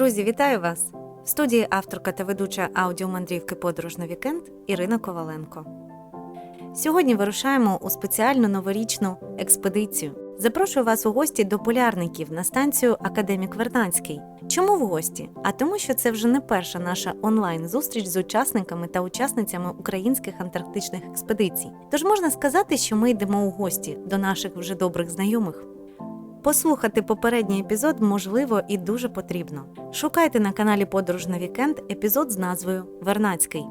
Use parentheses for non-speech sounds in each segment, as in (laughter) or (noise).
Друзі, вітаю вас! В студії авторка та ведуча аудіомандрівки Подорож на вікенд Ірина Коваленко. Сьогодні вирушаємо у спеціальну новорічну експедицію. Запрошую вас у гості до полярників на станцію Академік Вернадський. Чому в гості? А тому, що це вже не перша наша онлайн-зустріч з учасниками та учасницями українських антарктичних експедицій. Тож можна сказати, що ми йдемо у гості до наших вже добрих знайомих. Послухати попередній епізод можливо і дуже потрібно. Шукайте на каналі Подорож на вікенд епізод з назвою Вернадський.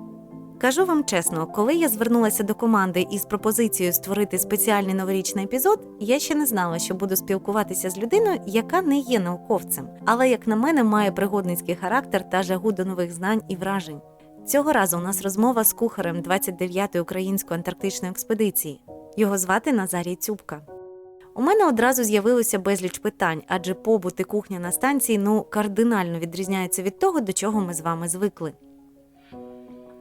Кажу вам чесно, коли я звернулася до команди із пропозицією створити спеціальний новорічний епізод, я ще не знала, що буду спілкуватися з людиною, яка не є науковцем, але, як на мене, має пригодницький характер та жагу до нових знань і вражень. Цього разу у нас розмова з кухарем 29-ї української антарктичної експедиції. Його звати Назарій Цюбка. У мене одразу з'явилося безліч питань, адже побут і кухня на станції ну кардинально відрізняються від того, до чого ми з вами звикли.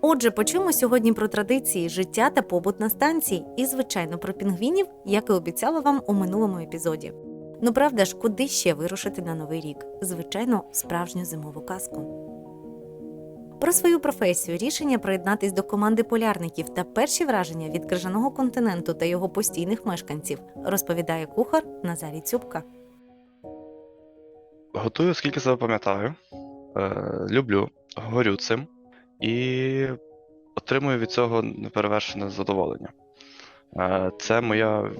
Отже, почуємо сьогодні про традиції, життя та побут на станції, і, звичайно, про пінгвінів, як і обіцяла вам у минулому епізоді. Ну правда ж, куди ще вирушити на новий рік? Звичайно, справжню зимову казку. Про свою професію, рішення приєднатись до команди полярників та перші враження від крижаного континенту та його постійних мешканців розповідає кухар Назарій Цюбка. Готую, скільки себе пам'ятаю. Е, люблю, горю цим і отримую від цього неперевершене задоволення. Е, це моя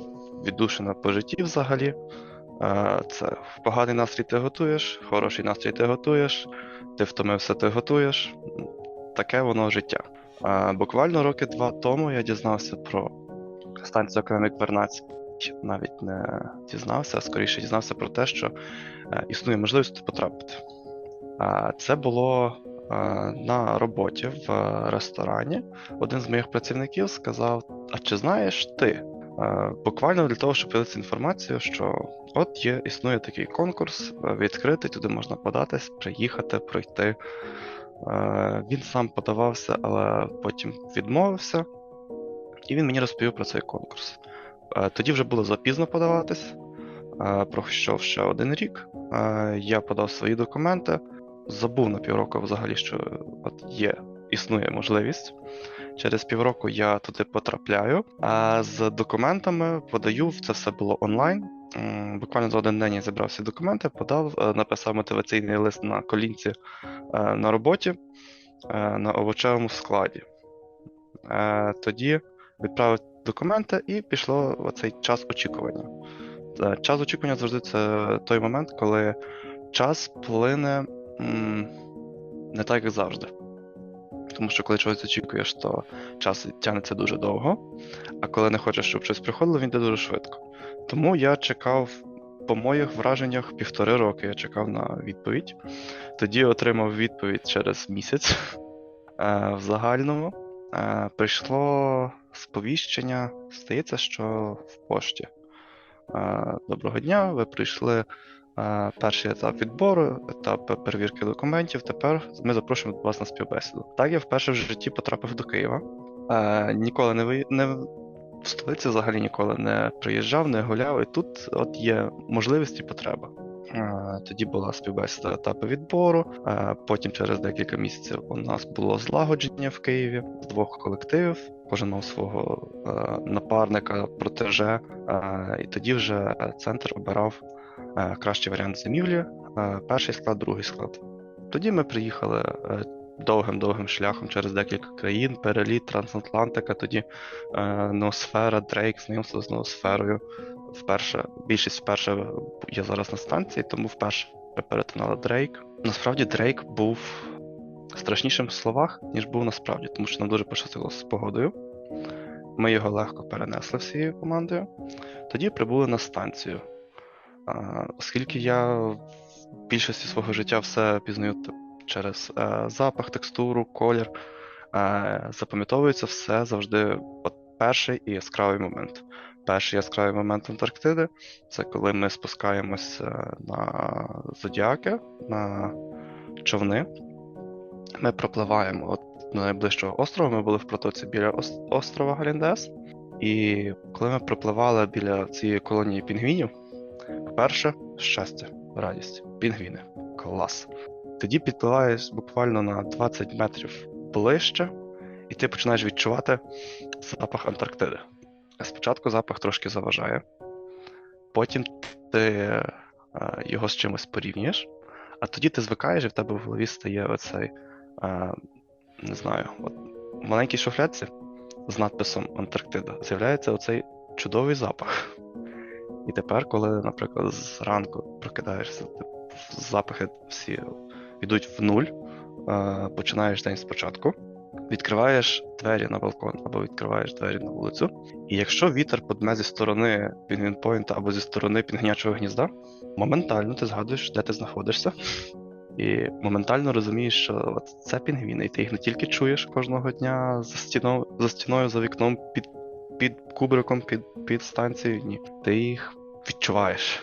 віддушина по житті взагалі. Це в поганий настрій ти готуєш, хороший настрій ти готуєш, ти втомився, ти готуєш. Таке воно життя. Буквально роки два тому я дізнався про станцію Академік Вернадський. Навіть не дізнався, а скоріше дізнався про те, що е, існує можливість потрапити. Це було е, на роботі в е, ресторані. Один з моїх працівників сказав: А чи знаєш ти? Е, Буквально для того, щоб поділитися інформацією, що от є, існує такий конкурс, е, відкритий, туди можна податись, приїхати, пройти. Е, Він сам подавався, але потім відмовився, і він мені розповів про цей конкурс. Тоді вже було запізно подаватись. Пройшов ще один рік. Я подав свої документи. Забув на півроку взагалі, що от є, існує можливість. Через півроку я туди потрапляю. А з документами подаю, це все було онлайн. Буквально за один день я зібрав всі документи, подав, е, написав мотиваційний лист на колінці е, на роботі е, на овочевому складі. Тоді відправив документи і пішло оцей час очікування. Час очікування завжди це той момент, коли час плине не так, як завжди. Тому що коли чогось очікуєш, то час тягнеться дуже довго, а коли не хочеш, щоб щось приходило, він йде дуже швидко. Тому я чекав, по моїх враженнях, півтори роки я чекав на відповідь. Тоді отримав відповідь через місяць (laughs) е, в загальному. Е, Прийшло сповіщення, здається, що в пошті. Е, Доброго дня, ви прийшли перший етап відбору, етап перевірки документів. Тепер ми запрошуємо вас на співбесіду. Так я вперше в житті потрапив до Києва. Е, Ніколи не ви не в столиці взагалі ніколи не приїжджав, не гуляв. І тут от є можливість і потреба. Е, Тоді була співбесіда етапу відбору. е, Потім через декілька місяців у нас було злагодження в Києві з двох колективів. Кожен мав свого напарника, протеже. І тоді вже центр обирав кращий варіант зимівлі, е, перший склад, другий склад. Тоді ми приїхали е, довгим-довгим шляхом через декілька країн, переліт, трансатлантика, тоді е, ноосфера, Дрейк, знайомство з ноосферою. Вперше, більшість вперше я зараз на станції, тому вперше перетинала Дрейк. Насправді Дрейк був страшнішим в словах, ніж був насправді, тому що нам дуже пощастило з погодою. Ми його легко перенесли всією командою. Тоді прибули на станцію. Оскільки я в більшості свого життя все пізнаю через е, запах, текстуру, колір, е, запам'ятовується все завжди от перший і яскравий момент. Перший яскравий момент Антарктиди це коли ми спускаємось е, на зодіаки, на човни. Ми пропливаємо от до найближчого острова. Ми були в протоці біля острова Галіндес. І коли ми пропливали біля цієї колонії пінгвінів, по-перше, щастя, радість. Пінгвіни. Клас. Тоді підпливаєш буквально на 20 метрів ближче, і ти починаєш відчувати запах Антарктиди. Спочатку запах трошки заважає, потім ти е, його з чимось порівнюєш, а тоді ти звикаєш, і в тебе в голові стає оцей, е, не знаю, от маленькій шуфлядці з надписом Антарктида з'являється оцей чудовий запах. І тепер, коли, наприклад, зранку прокидаєшся, запахи всі йдуть в нуль, е, починаєш день спочатку, відкриваєш двері на балкон або відкриваєш двері на вулицю. І якщо вітер подме зі сторони пінгвінпойнта або зі сторони пінгнячого гнізда, моментально ти згадуєш, де ти знаходишся, і моментально розумієш, що це пінгвіни, і ти їх не тільки чуєш кожного дня за стіною, за стіною, за вікном, під, під кубриком, під, під станцією. Ні. Ти їх відчуваєш.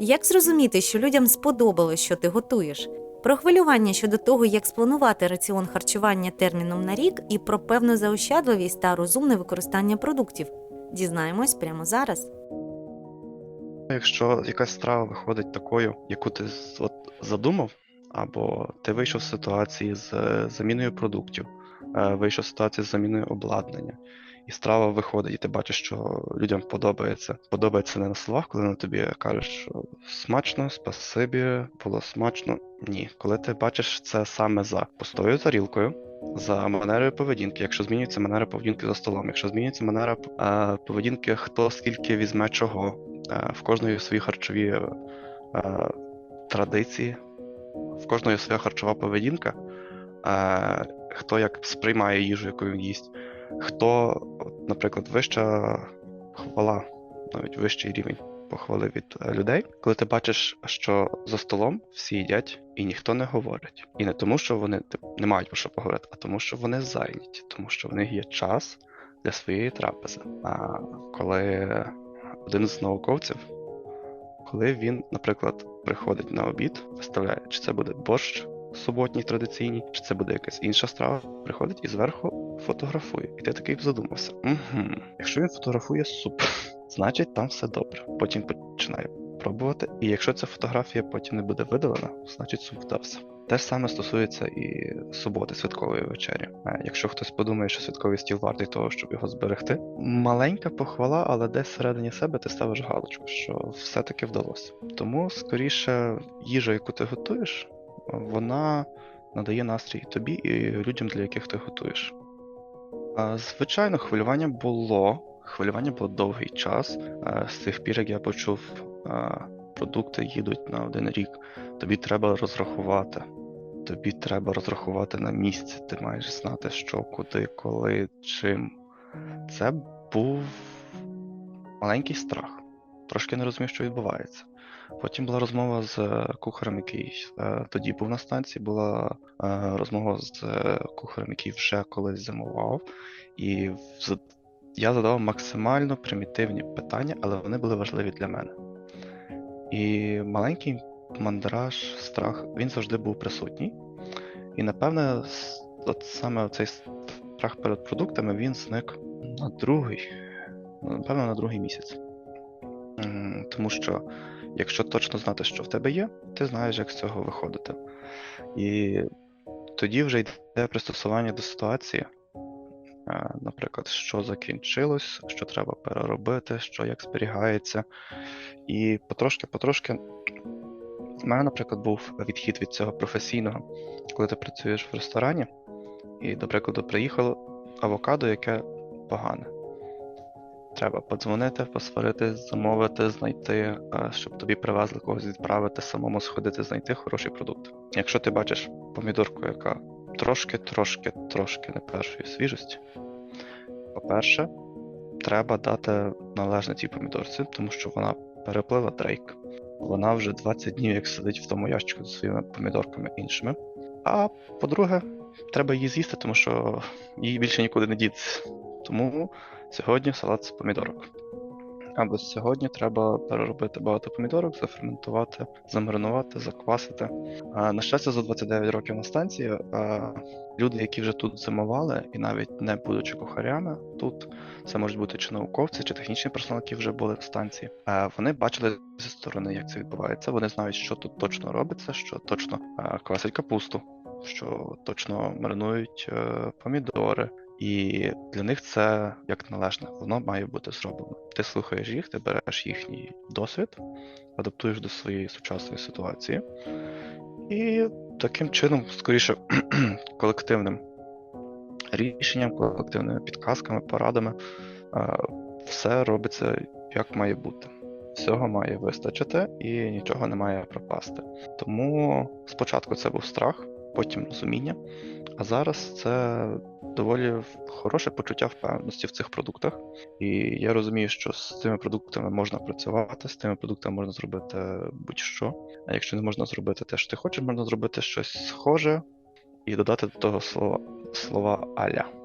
Як зрозуміти, що людям сподобалось, що ти готуєш? Про хвилювання щодо того, як спланувати раціон харчування терміном на рік, і про певну заощадливість та розумне використання продуктів. Дізнаємось прямо зараз. Якщо якась страва виходить такою, яку ти от задумав, або ти вийшов з ситуації з е, заміною продуктів, вийшов з ситуації з заміною обладнання, і страва виходить, і ти бачиш, що людям подобається. Подобається не на словах, коли на тобі кажуть, що смачно, спасибі, було смачно. Ні, коли ти бачиш це саме за пустою тарілкою. За манерою поведінки, якщо змінюється манера поведінки за столом, якщо змінюється манера е, поведінки, хто скільки візьме чого, Е, в кожної свої харчові е, традиції, в кожної своя харчова поведінка, е, хто як сприймає їжу, яку він їсть, хто, наприклад, вища хвала, навіть вищий рівень похвали від е, людей, коли ти бачиш, що за столом всі їдять і ніхто не говорить. І не тому, що вони не мають про що поговорити, а тому, що вони зайняті, тому що в них є час для своєї трапези. А коли один з науковців, коли він, наприклад, приходить на обід, виставляє, чи це буде борщ суботній традиційний, чи це буде якась інша страва, приходить і зверху фотографує. І ти такий задумався. Угу. Якщо він фотографує суп, (laughs) значить там все добре. Потім починає пробувати. І якщо ця фотографія потім не буде видалена, значить суп вдався. Те ж саме стосується і суботи, святкової вечері. Е, Якщо хтось подумає, що святковий стіл вартий того, щоб його зберегти, маленька похвала, але десь всередині себе ти ставиш галочку, що все-таки вдалося. Тому скоріше їжа, яку ти готуєш, вона надає настрій тобі і людям, для яких ти готуєш. Звичайно, хвилювання було. Хвилювання було довгий час. З тих пір, як я почув, продукти їдуть на один рік. Тобі треба розрахувати. Тобі треба розрахувати на місці. Ти маєш знати, що, куди, коли, чим. Це був маленький страх. Трошки не розумів, що відбувається. Потім була розмова з е, кухарем, який е, тоді був на станції, була е, розмова з кухарем, який вже колись зимував. І я задавав максимально примітивні питання, але вони були важливі для мене. І маленький мандраж, страх, він завжди був присутній. І напевне, от саме цей страх перед продуктами він зник на другий, напевно, на другий місяць. Тому що якщо точно знати, що в тебе є, ти знаєш, як з цього виходити. І тоді вже йде пристосування до ситуації. Е, Наприклад, що закінчилось, що треба переробити, що як зберігається. І потрошки-потрошки. У мене, наприклад, був відхід від цього професійного, коли ти працюєш в ресторані, і, до прикладу, приїхало авокадо, яке погане. Треба подзвонити, посварити, замовити, знайти, е, щоб тобі привезли когось відправити, самому сходити, знайти хороший продукт. Якщо ти бачиш помідорку, яка трошки, трошки, трошки не першої свіжості, по-перше, треба дати належне цій помідорці, тому що вона переплила дрейк. Вона вже 20 днів як сидить в тому ящику зі своїми помідорками іншими. А по-друге, треба її з'їсти, тому що їй більше нікуди не діться. Тому сьогодні салат з помідорок. Або сьогодні треба переробити багато помідорок, заферментувати, замаринувати, заквасити. А, на щастя, за 29 років на станції а, люди, які вже тут зимували, і навіть не будучи кухарями тут, це можуть бути чи науковці, чи технічні персонал, які вже були в станції. а, Вони бачили зі сторони, як це відбувається. Вони знають, що тут точно робиться, що точно квасять капусту, що точно маринують е, помідори. І для них це як належне, воно має бути зроблено. Ти слухаєш їх, ти береш їхній досвід, адаптуєш до своєї сучасної ситуації, і таким чином, скоріше, (clears throat) колективним рішенням, колективними підказками, порадами, все робиться як має бути. Всього має вистачити і нічого не має пропасти. Тому спочатку це був страх, потім розуміння, а зараз це доволі хороше почуття впевненості в цих продуктах. І я розумію, що з цими продуктами можна працювати, з цими продуктами можна зробити будь-що. А якщо не можна зробити те, що ти хочеш, можна зробити щось схоже і додати до того слова, слова Аля.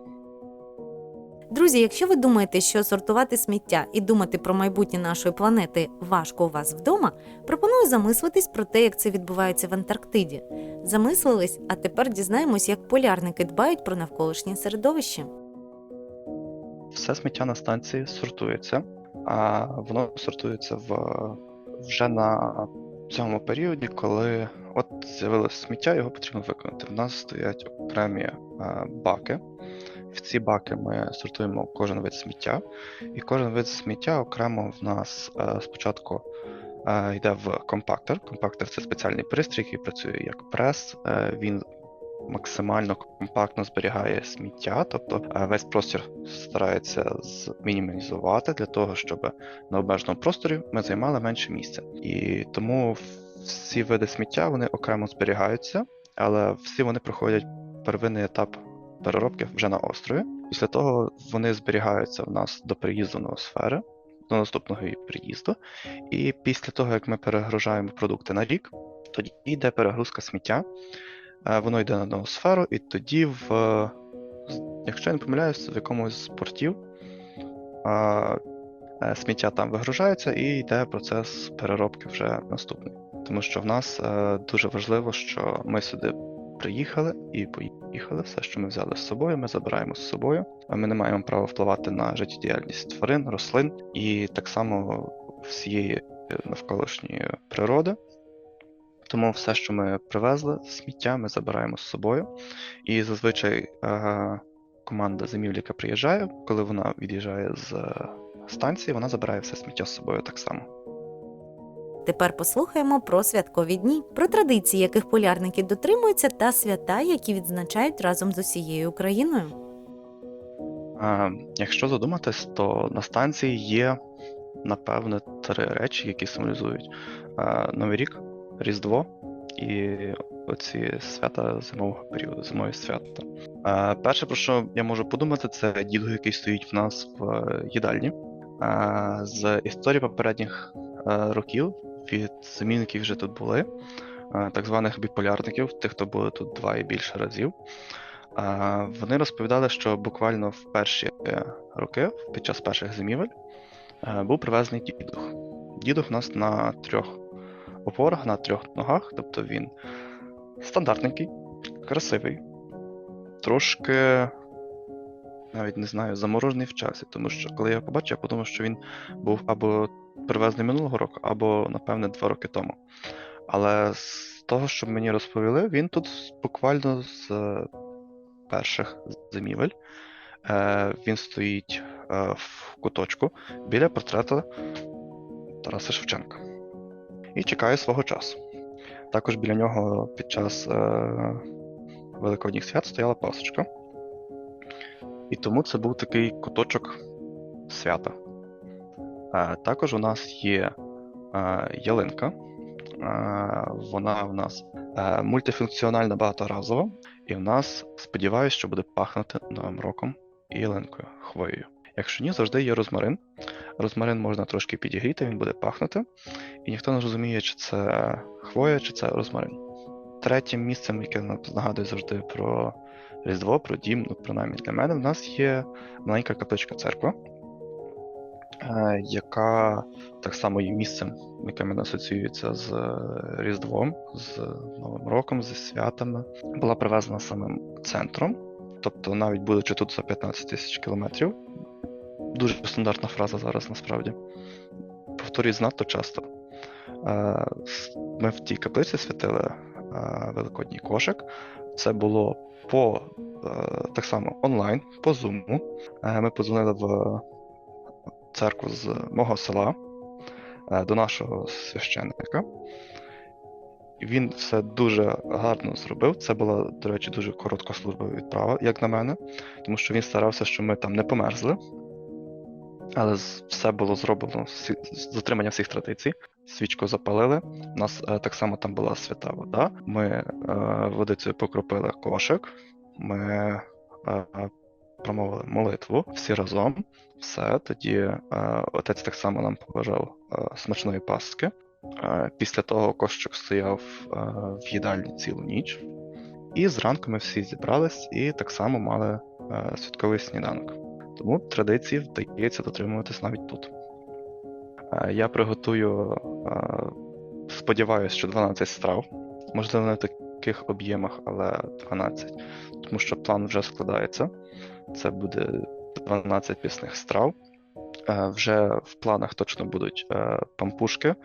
Друзі, якщо ви думаєте, що сортувати сміття і думати про майбутнє нашої планети важко у вас вдома, пропоную замислитись про те, як це відбувається в Антарктиді. Замислились, а тепер дізнаємось, як полярники дбають про навколишнє середовище. Все сміття на станції сортується, а воно сортується в вже на цьому періоді, коли от з'явилось сміття, його потрібно виконати. В нас стоять окремі е, баки. В ці баки ми сортуємо кожен вид сміття, і кожен вид сміття окремо в нас е, спочатку е, йде в компактор. Компактор це спеціальний пристрій, який працює як прес. Е, він максимально компактно зберігає сміття, тобто весь простір старається мінімізувати для того, щоб на обмеженому просторі ми займали менше місця. І тому всі види сміття вони окремо зберігаються, але всі вони проходять первинний етап переробки вже на острові. Після того вони зберігаються в нас до приїзду ноосфери, до наступного її приїзду. І після того, як ми перегружаємо продукти на рік, тоді йде перегрузка сміття. Е, Воно йде на ноосферу, і тоді, в, е, якщо я не помиляюсь, в якомусь з портів е, сміття там вигружається і йде процес переробки вже наступний. Тому що в нас е, дуже важливо, що ми сюди приїхали і поїхали. Все, що ми взяли з собою, ми забираємо з собою. А Ми не маємо права впливати на життєдіяльність тварин, рослин і так само всієї навколишньої природи. Тому все, що ми привезли, сміття, ми забираємо з собою. І зазвичай е, команда зимівлі, яка приїжджає, коли вона від'їжджає з е, станції, вона забирає все сміття з собою так само. Тепер послухаємо про святкові дні, про традиції, яких полярники дотримуються, та свята, які відзначають разом з усією Україною. Е, якщо задуматись, то на станції є, напевне, три речі, які символізують е, Новий рік, Різдво і оці свята зимового періоду, зимові свята. Е, перше, про що я можу подумати, це дідух, який стоїть в нас в їдальні. Е, з історії попередніх е, років від замінників вже тут були, е, так званих біполярників, тих, хто були тут два і більше разів. Е, Вони розповідали, що буквально в перші е, роки, під час перших зимівель, був привезений дідух. Дідух у нас на трьох опорах, на трьох ногах, тобто він стандартненький, красивий, трошки, навіть не знаю, заморожений в часі, тому що коли я побачив, я подумав, що він був або привезений минулого року, або, напевне, два роки тому. Але з того, що мені розповіли, він тут буквально з е, перших зимівель. Е, Він стоїть е, в куточку біля портрета Тараса Шевченка і чекає свого часу. Також біля нього під час Великодніх свят стояла пасочка. І тому це був такий куточок свята. Е, також у нас є е, ялинка. Е, вона у нас мультифункціональна багаторазова, і в нас сподіваюся, що буде пахнути Новим роком і ялинкою, хвоєю. Якщо ні, завжди є розмарин. Розмарин можна трошки підігріти, він буде пахнути, і ніхто не розуміє, чи це хвоя, чи це розмарин. Третім місцем, яке нагадує завжди про Різдво, про дім, ну принаймні для мене, в нас є маленька капличка церква. Е, яка так само є місцем, яке мене асоціюється з е, Різдвом, з Новим роком, зі святами, була привезена самим центром. Тобто, навіть будучи тут за 15 тисяч кілометрів, дуже стандартна фраза зараз насправді. Повторюють надто часто. Е, Ми в тій каплиці святили е, Великодній кошик. Це було по е, так само онлайн, по. Е, Ми подзвонили в церкву з мого села е, до нашого священника. Він все дуже гарно зробив. Це була, до речі, дуже коротка служба відправа, як на мене, тому що він старався, щоб ми там не померзли. Але все було зроблено з дотримання всіх традицій. Свічку запалили. У нас е, так само там була свята вода. Ми е, водицею покропили кошик. Ми промовили молитву всі разом. Все. Тоді е, отець так само нам побажав е, смачної пастки. Е, після того кошик стояв в їдальні цілу ніч. І зранку ми всі зібрались і так само мали святковий сніданок. Тому традиції вдається дотримуватись навіть тут. Я приготую, сподіваюся, що 12 страв. Можливо, не в таких об'ємах, але 12. Тому що план вже складається. Це буде 12 пісних страв. Е, Вже в планах точно будуть е, пампушки,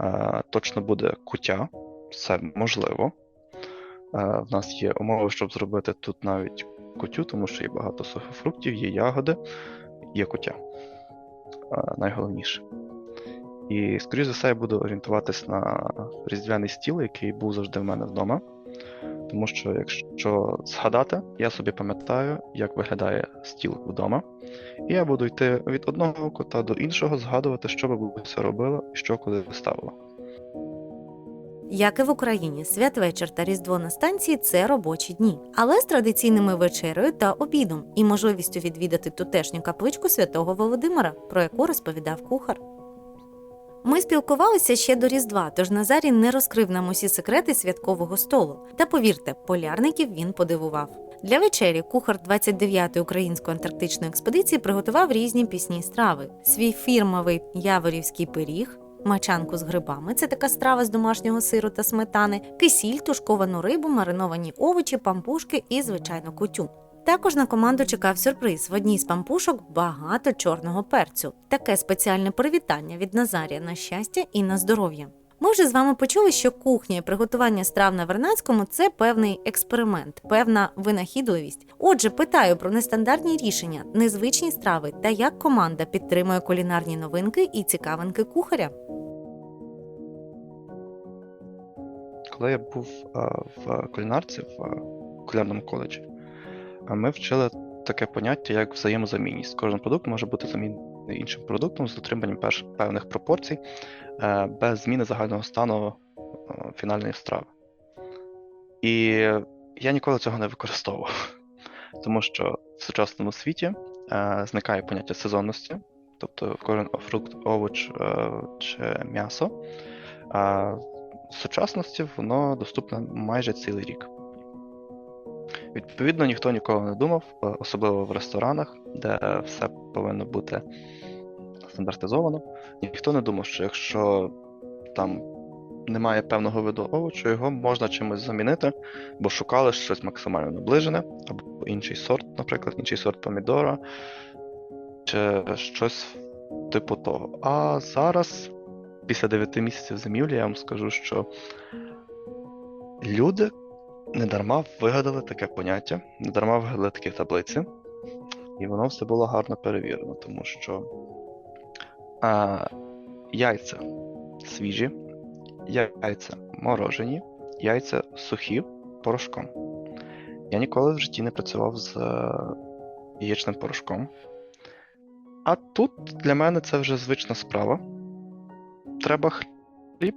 е, точно буде кутя. Це можливо. В нас є умови, щоб зробити тут навіть кутю, тому що є багато сухофруктів, є ягоди, є кутя. Найголовніше. І, скоріш за все, я буду орієнтуватись на різдвяний стіл, який був завжди в мене вдома. Тому що, якщо згадати, я собі пам'ятаю, як виглядає стіл вдома. І я буду йти від одного кота до іншого, згадувати, що бабуся робила і що коли ставила. Як і в Україні, святвечір та Різдво на станції це робочі дні, але з традиційними вечерею та обідом і можливістю відвідати тутешню капличку святого Володимира, про яку розповідав кухар. Ми спілкувалися ще до Різдва, тож Назарій не розкрив нам усі секрети святкового столу. Та повірте, полярників він подивував. Для вечері кухар 29-ї української антарктичної експедиції приготував різні пісні страви: свій фірмовий яворівський пиріг, мачанку з грибами це така страва з домашнього сиру та сметани, кисіль, тушковану рибу, мариновані овочі, пампушки і, звичайно, кутю. Також на команду чекав сюрприз. В одній з пампушок багато чорного перцю. Таке спеціальне привітання від Назарія на щастя і на здоров'я. Ми вже з вами почули, що кухня і приготування страв на Вернадському це певний експеримент, певна винахідливість. Отже, питаю про нестандартні рішення, незвичні страви та як команда підтримує кулінарні новинки і цікавинки кухаря. Коли я був е, в кулінарці в е, кулінарному коледжі, е, ми вчили таке поняття, як взаємозамінність. Кожен продукт може бути замінений іншим продуктом з дотриманням певних пропорцій, е, без зміни загального стану е, фінальної страви. І я ніколи цього не використовував, (laughs) тому що в сучасному світі е, зникає поняття сезонності, тобто кожен фрукт, овоч чи м'ясо. А в сучасності воно доступне майже цілий рік. Відповідно, ніхто ніколи не думав, е, особливо в ресторанах, де все повинно бути стандартизовано. Ніхто не думав, що якщо там немає певного виду овочу, його можна чимось замінити, бо шукали щось максимально наближене, або інший сорт, наприклад, інший сорт помідора, чи щось типу того. А зараз, після 9 місяців зимівлі, я вам скажу, що люди недарма вигадали таке поняття, недарма вигадали такі таблиці, і воно все було гарно перевірено, тому що а, яйця свіжі, яйця морожені, яйця сухі порошком. Я ніколи в житті не працював з е, яєчним порошком. А тут для мене це вже звична справа. Треба хліб,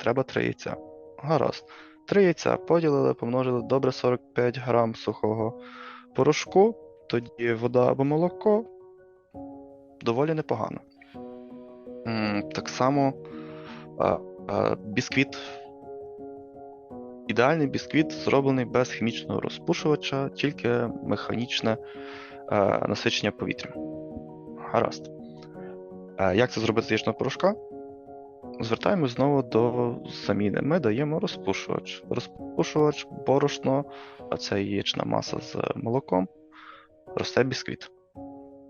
треба три яйця. Гаразд. Три яйця поділили, помножили добре 45 грам сухого порошку, тоді вода або молоко. Доволі непогано. Так само а, а, бісквіт. Ідеальний бісквіт зроблений без хімічного розпушувача, тільки механічне е, насичення повітря. Гаразд. Е, Як це зробити з яєчного порошка? Звертаємось знову до заміни. Ми даємо розпушувач. Розпушувач, борошно, а це яєчна маса з молоком, росте бісквіт.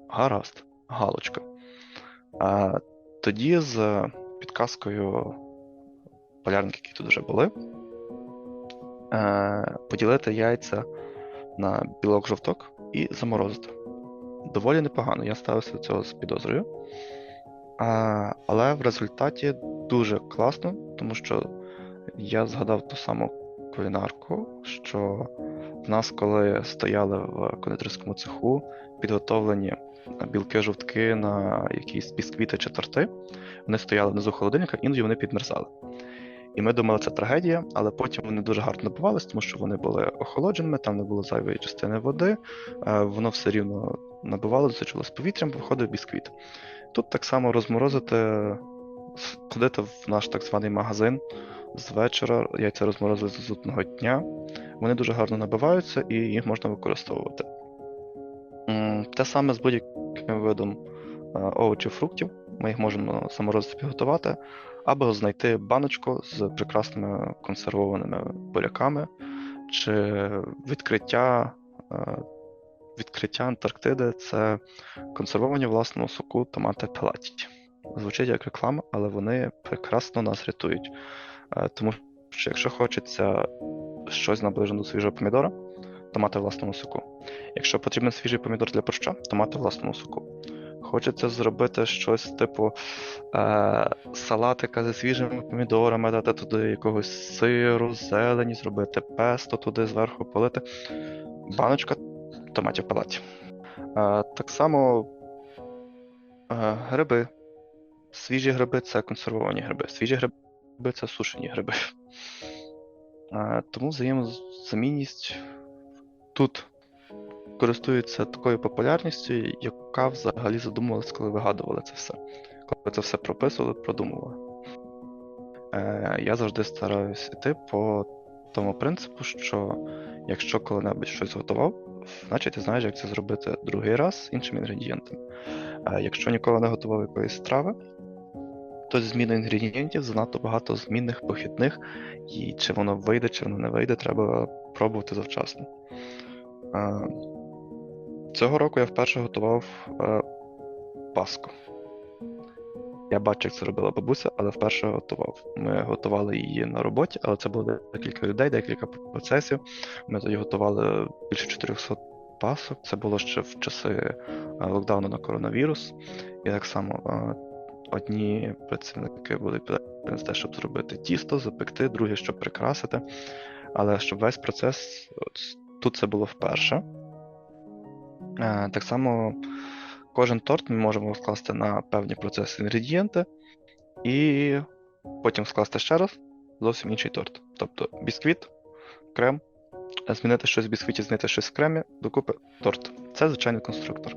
Гаразд, галочка. А, тоді з підказкою полярників, які тут вже були, е, поділити яйця на білок-жовток і заморозити. Доволі непогано, я ставився до цього з підозрою. А, але в результаті дуже класно, тому що я згадав ту саму кулінарку, що в нас, коли стояли в кондитерському цеху, підготовлені білки-жовтки на якісь бісквіти чи торти, вони стояли внизу холодильника, іноді вони підмерзали. І ми думали, це трагедія, але потім вони дуже гарно набивались, тому що вони були охолодженими, там не було зайвої частини води, е, воно все рівно набивало, засичило з повітрям, виходив бісквіт. Тут так само розморозити, ходити в наш так званий магазин з вечора, яйця розморозили з одного дня. Вони дуже гарно набиваються і їх можна використовувати. Те саме з будь-яким видом е, овочів, фруктів. Ми їх можемо заморозити підготувати, або знайти баночку з прекрасними консервованими буряками, чи відкриття, е, відкриття Антарктиди це консервовані в власному соку томати пелаті. Звучить як реклама, але вони прекрасно нас рятують. Е, Тому що якщо хочеться щось наближено до свіжого помідора, томати в власному соку. Якщо потрібен свіжий помідор для борща, томати в власному соку. Хочеться зробити щось типу е, салатика зі свіжими помідорами, дати туди якогось сиру, зелені, зробити песто туди зверху полити. Баночка томатів палаті. Е, так само е, гриби. Свіжі гриби це консервовані гриби. Свіжі гриби це сушені гриби. Е, тому взаємозамінність тут користується такою популярністю, яка взагалі задумувалась, коли вигадували це все. Коли це все прописували, продумували. Я завжди стараюсь іти по тому принципу, що якщо коли-небудь щось готував, значить ти знаєш, як це зробити другий раз іншим інгредієнтом. Е, якщо ніколи не готував якоїсь страви, то зі зміною інгредієнтів занадто багато змінних похідних, і чи воно вийде, чи воно не вийде, треба пробувати завчасно. Цього року я вперше готував е, паску. Я бачив, як це робила бабуся, але вперше готував. Ми готували її на роботі, але це було декілька людей, декілька процесів. Ми тоді готували більше 400 пасок. Це було ще в часи е, локдауну на коронавірус. І так само е, одні працівники були за те, щоб зробити тісто, запекти, другі, щоб прикрасити. Але щоб весь процес, от, тут це було вперше. Е, Так само кожен торт ми можемо скласти на певні процеси інгредієнти, і потім скласти ще раз зовсім інший торт. Тобто бісквіт, крем, змінити щось в бісквіті, змінити щось в кремі, докупи торт. Це звичайний конструктор.